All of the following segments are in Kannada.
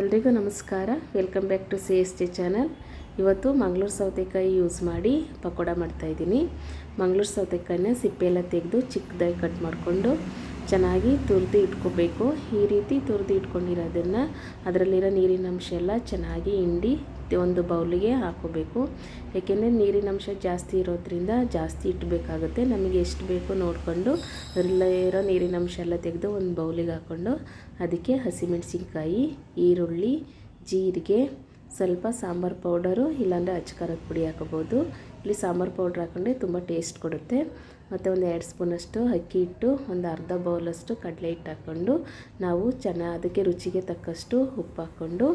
ಎಲ್ರಿಗೂ ನಮಸ್ಕಾರ. Welcome back to C S T channel ಇವತ್ತು ಮಂಗಳೂರು ಸೌತೆಕಾಯಿ ಯೂಸ್ ಮಾಡಿ ಪಕೋಡ ಮಾಡ್ತಾಯಿದ್ದೀನಿ ಮಂಗಳೂರು ಸೌತೆಕಾಯಿನ ಸಿಪ್ಪೆಲ್ಲ ತೆಗೆದು ಚಿಕ್ಕದಾಗಿ ಕಟ್ ಮಾಡಿಕೊಂಡು ಚೆನ್ನಾಗಿ ತುರಿದು ಇಟ್ಕೋಬೇಕು. ಈ ರೀತಿ ತುರಿದು ಇಟ್ಕೊಂಡಿರೋದನ್ನು ಅದರಲ್ಲಿರೋ ನೀರಿನ ಅಂಶ ಎಲ್ಲ ಚೆನ್ನಾಗಿ ಹಿಂಡಿ ಒಂದು ಬೌಲಿಗೆ ಹಾಕೋಬೇಕು. ಏಕೆಂದರೆ ನೀರಿನ ಅಂಶ ಜಾಸ್ತಿ ಇರೋದ್ರಿಂದ ಜಾಸ್ತಿ ಇಟ್ಟಬೇಕಾಗುತ್ತೆ ನಮಗೆ ಎಷ್ಟು ಬೇಕು ನೋಡಿಕೊಂಡು ಅದರಲ್ಲಿರೋ ನೀರಿನ ಅಂಶ ಎಲ್ಲ ತೆಗೆದು ಒಂದು ಬೌಲಿಗೆ ಹಾಕ್ಕೊಂಡು ಅದಕ್ಕೆ ಹಸಿಮೆಣಸಿನ್ಕಾಯಿ, ಈರುಳ್ಳಿ, ಜೀರಿಗೆ, ಸ್ವಲ್ಪ ಸಾಂಬಾರು ಪೌಡರು, ಇಲ್ಲಾಂದರೆ ಅಚ್ಚಕಾರದ ಪುಡಿ ಹಾಕೋಬೋದು ಇಲ್ಲಿ ಸಾಂಬಾರು ಪೌಡ್ರ್ ಹಾಕೊಂಡ್ರೆ ತುಂಬ ಟೇಸ್ಟ್ ಕೊಡುತ್ತೆ. ಮತ್ತು ಒಂದು ಎರಡು ಸ್ಪೂನಷ್ಟು ಅಕ್ಕಿ ಹಿಟ್ಟು, ಒಂದು ಅರ್ಧ ಬೌಲಷ್ಟು ಕಡಲೆ ಹಿಟ್ಟು ಹಾಕ್ಕೊಂಡು ನಾವು ಚೆನ್ನಾಗಿ ಅದಕ್ಕೆ ರುಚಿಗೆ ತಕ್ಕಷ್ಟು ಉಪ್ಪು ಹಾಕ್ಕೊಂಡು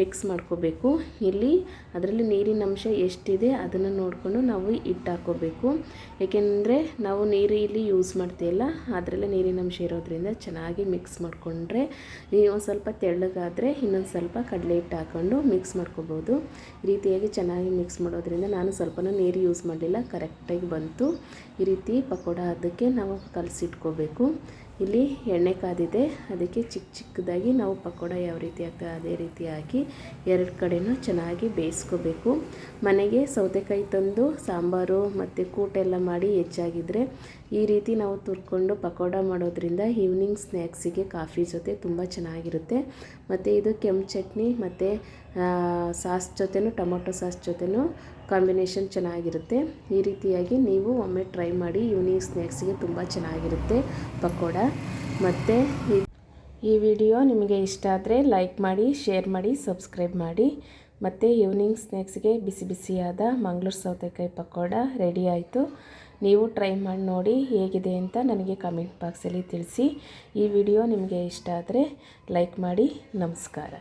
ಮಿಕ್ಸ್ ಮಾಡ್ಕೋಬೇಕು. ಇಲ್ಲಿ ಅದರಲ್ಲಿ ನೀರಿನ ಅಂಶ ಎಷ್ಟಿದೆ ಅದನ್ನು ನೋಡಿಕೊಂಡು ನಾವು ಹಿಟ್ಟು ಹಾಕ್ಕೋಬೇಕು ಏಕೆಂದರೆ ನಾವು ನೀರು ಇಲ್ಲಿ ಯೂಸ್ ಮಾಡ್ತೀಯಲ್ಲ, ಅದರಲ್ಲೇ ನೀರಿನ ಅಂಶ ಇರೋದ್ರಿಂದ ಚೆನ್ನಾಗಿ ಮಿಕ್ಸ್ ಮಾಡಿಕೊಂಡ್ರೆ ಒಂದು ಸ್ವಲ್ಪ ತೆಳ್ಳಗಾದರೆ ಇನ್ನೊಂದು ಸ್ವಲ್ಪ ಕಡಲೆ ಹಿಟ್ಟು ಹಾಕ್ಕೊಂಡು ಮಿಕ್ಸ್ ಮಾಡ್ಕೋಬೋದು. ರೀತಿಯಾಗಿ ಚೆನ್ನಾಗಿ ಮಿಕ್ಸ್ ಮಾಡೋದ್ರಿಂದ ನಾನು ಸ್ವಲ್ಪನೂ ನೀರು ಯೂಸ್ ಮಾಡಲಿಲ್ಲ ಕರೆಕ್ಟಾಗಿ ಬಂತು. ಈ ರೀತಿ ಪಕೋಡ ಅದಕ್ಕೆ ನಾವು ಕಲಸಿಟ್ಕೋಬೇಕು. ಇಲ್ಲಿ ಎಣ್ಣೆ ಕಾದಿದೆ. ಅದಕ್ಕೆ ಚಿಕ್ಕ ಚಿಕ್ಕದಾಗಿ ನಾವು ಪಕೋಡ ಯಾವ ರೀತಿ ಆಗ್ತದೆ ಅದೇ ರೀತಿ ಹಾಕಿ ಎರಡು ಕಡೆಯೂ ಚೆನ್ನಾಗಿ ಬೇಯಿಸ್ಕೋಬೇಕು. ಮನೆಗೆ ಸೌತೆಕಾಯಿ ತಂದು ಸಾಂಬಾರು ಮತ್ತು ಕೂಟೆಲ್ಲ ಮಾಡಿ ಹೆಚ್ಚಾಗಿದ್ದರೆ ಈ ರೀತಿ ನಾವು ತುರ್ಕೊಂಡು ಪಕೋಡ ಮಾಡೋದ್ರಿಂದ ಈವ್ನಿಂಗ್ ಸ್ನ್ಯಾಕ್ಸಿಗೆ ಕಾಫಿ ಜೊತೆ ತುಂಬ ಚೆನ್ನಾಗಿರುತ್ತೆ. ಮತ್ತು ಇದು ಕೆಂಪು ಚಟ್ನಿ ಮತ್ತು ಸಾಸ್ ಜೊತೆನೂ, ಟೊಮೊಟೊ ಸಾಸ್ ಜೊತೆನೂ ಕಾಂಬಿನೇಷನ್ ಚೆನ್ನಾಗಿರುತ್ತೆ. ಈ ರೀತಿಯಾಗಿ ನೀವು ಒಮ್ಮೆ ಟ್ರೈ ಮಾಡಿ ಈವ್ನಿಂಗ್ ಸ್ನ್ಯಾಕ್ಸಿಗೆ ತುಂಬ ಚೆನ್ನಾಗಿರುತ್ತೆ ಪಕೋಡ. ಮತ್ತು ಈ ವಿಡಿಯೋ ನಿಮಗೆ ಇಷ್ಟ ಆದರೆ ಲೈಕ್ ಮಾಡಿ, ಶೇರ್ ಮಾಡಿ, ಸಬ್ಸ್ಕ್ರೈಬ್ ಮಾಡಿ. ಮತ್ತು ಈವ್ನಿಂಗ್ ಸ್ನ್ಯಾಕ್ಸ್ಗೆ ಬಿಸಿ ಬಿಸಿಯಾದ ಮಂಗಳೂರು ಸೌತೆಕಾಯಿ ಪಕೋಡ ರೆಡಿ ಆಯಿತು. ನೀವು ಟ್ರೈ ಮಾಡಿ ನೋಡಿ ಹೇಗಿದೆ ಅಂತ ನನಗೆ ಕಮೆಂಟ್ ಬಾಕ್ಸಲ್ಲಿ ತಿಳಿಸಿ. ಈ ವಿಡಿಯೋ ನಿಮಗೆ ಇಷ್ಟ ಆದರೆ ಲೈಕ್ ಮಾಡಿ, ನಮಸ್ಕಾರ.